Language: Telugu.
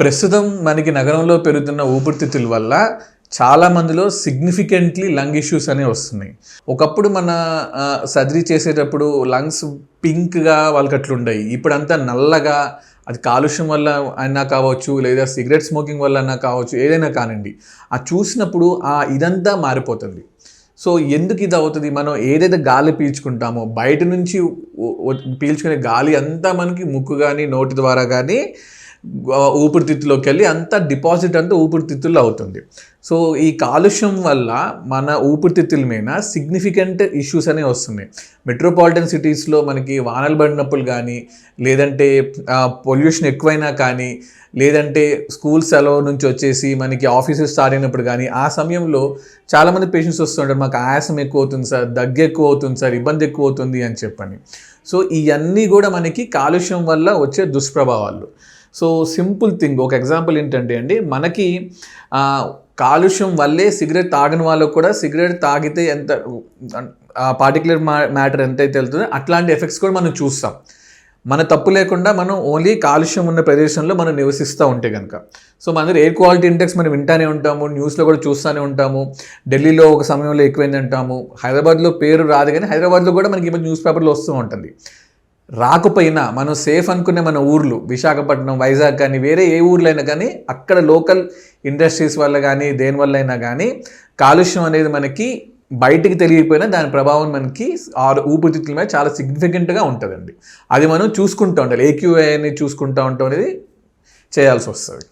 ప్రస్తుతం మనకి నగరంలో పెరుగుతున్న ఊపిరితిత్తుల వల్ల చాలా మందిలో సిగ్నిఫికెంట్లీ లంగ్ ఇష్యూస్ అనేవి వస్తున్నాయి. ఒకప్పుడు మన సర్జరీ చేసేటప్పుడు లంగ్స్ పింక్గా వాళ్ళకి అట్లుండయి ఇప్పుడంతా నల్లగా అది కాలుష్యం వల్ల అయినా కావచ్చు లేదా సిగరెట్ స్మోకింగ్ వల్ల అయినా కావచ్చు ఏదైనా కానివ్వండి. ఆ చూసినప్పుడు ఆ ఇదంతా మారిపోతుంది. సో ఎందుకు ఇది అవుతుంది? మనం ఏదైతే గాలి పీల్చుకుంటామో బయట నుంచి పీల్చుకునే గాలి అంతా మనకి ముక్కు కానీ నోటి ద్వారా కానీ ఊపిరితిత్తులోకి వెళ్ళి అంతా డిపాజిట్ అంతా ఊపిరితిత్తుల్లో అవుతుంది. సో ఈ కాలుష్యం వల్ల మన ఊపిరితిత్తుల మీద సిగ్నిఫికెంట్ ఇష్యూస్ అనేవి వస్తున్నాయి. మెట్రోపాలిటన్ సిటీస్లో మనకి వానలు పడినప్పుడు కానీ లేదంటే పొల్యూషన్ ఎక్కువైనా కానీ లేదంటే స్కూల్ సెలవు నుంచి వచ్చేసి మనకి ఆఫీసెస్ స్టార్ట్ అయినప్పుడు కానీ ఆ సమయంలో చాలామంది పేషెంట్స్ వస్తుంటారు మాకు ఆయాసం ఎక్కువ అవుతుంది సార్ దగ్గు ఎక్కువ అవుతుంది సార్ ఇబ్బంది ఎక్కువ అవుతుంది అని చెప్పని. సో ఇవన్నీ కూడా మనకి కాలుష్యం వల్ల వచ్చే దుష్ప్రభావాలు. సో సింపుల్ థింగ్ ఒక ఎగ్జాంపుల్ ఏంటంటే అండి మనకి కాలుష్యం వల్లే సిగరెట్ తాగని వాళ్ళకు కూడా సిగరెట్ తాగితే ఎంత ఆ పార్టికులర్ మ్యాటర్ ఎంతైతే వెళ్తుందో అట్లాంటి ఎఫెక్ట్స్ కూడా మనం చూస్తాం. మన తప్పు లేకుండా మనం ఓన్లీ కాలుష్యం ఉన్న ప్రదేశంలో మనం నివసిస్తూ ఉంటే కనుక సో మన దగ్గర ఎయిర్ క్వాలిటీ ఇండెక్స్ మనం వింటానే ఉంటాము న్యూస్లో కూడా చూస్తూనే ఉంటాము ఢిల్లీలో ఒక సమయంలో ఎక్కువైంది అంటాము హైదరాబాద్లో పేరు రాదు కానీ హైదరాబాద్లో కూడా మనకి ఇప్పుడు న్యూస్ పేపర్లో వస్తూ ఉంటుంది రాకపోయినా మనం సేఫ్ అనుకునే మన ఊర్లు విశాఖపట్నం వైజాగ్ కానీ వేరే ఏ ఊర్లైనా కానీ అక్కడ లోకల్ ఇండస్ట్రీస్ వల్ల కానీ దేని వల్ల అయినా కానీ కాలుష్యం అనేది మనకి బయటికి తెలియకపోయినా దాని ప్రభావం మనకి ఆ ఊపిరితిత్తుల మీద చాలా సిగ్నిఫికెంట్గా ఉంటుందండి. అది మనం చూసుకుంటూ ఉండాలి. ఏక్యూఐని చూసుకుంటూ ఉంటాం అనేది చేయాల్సి వస్తుంది.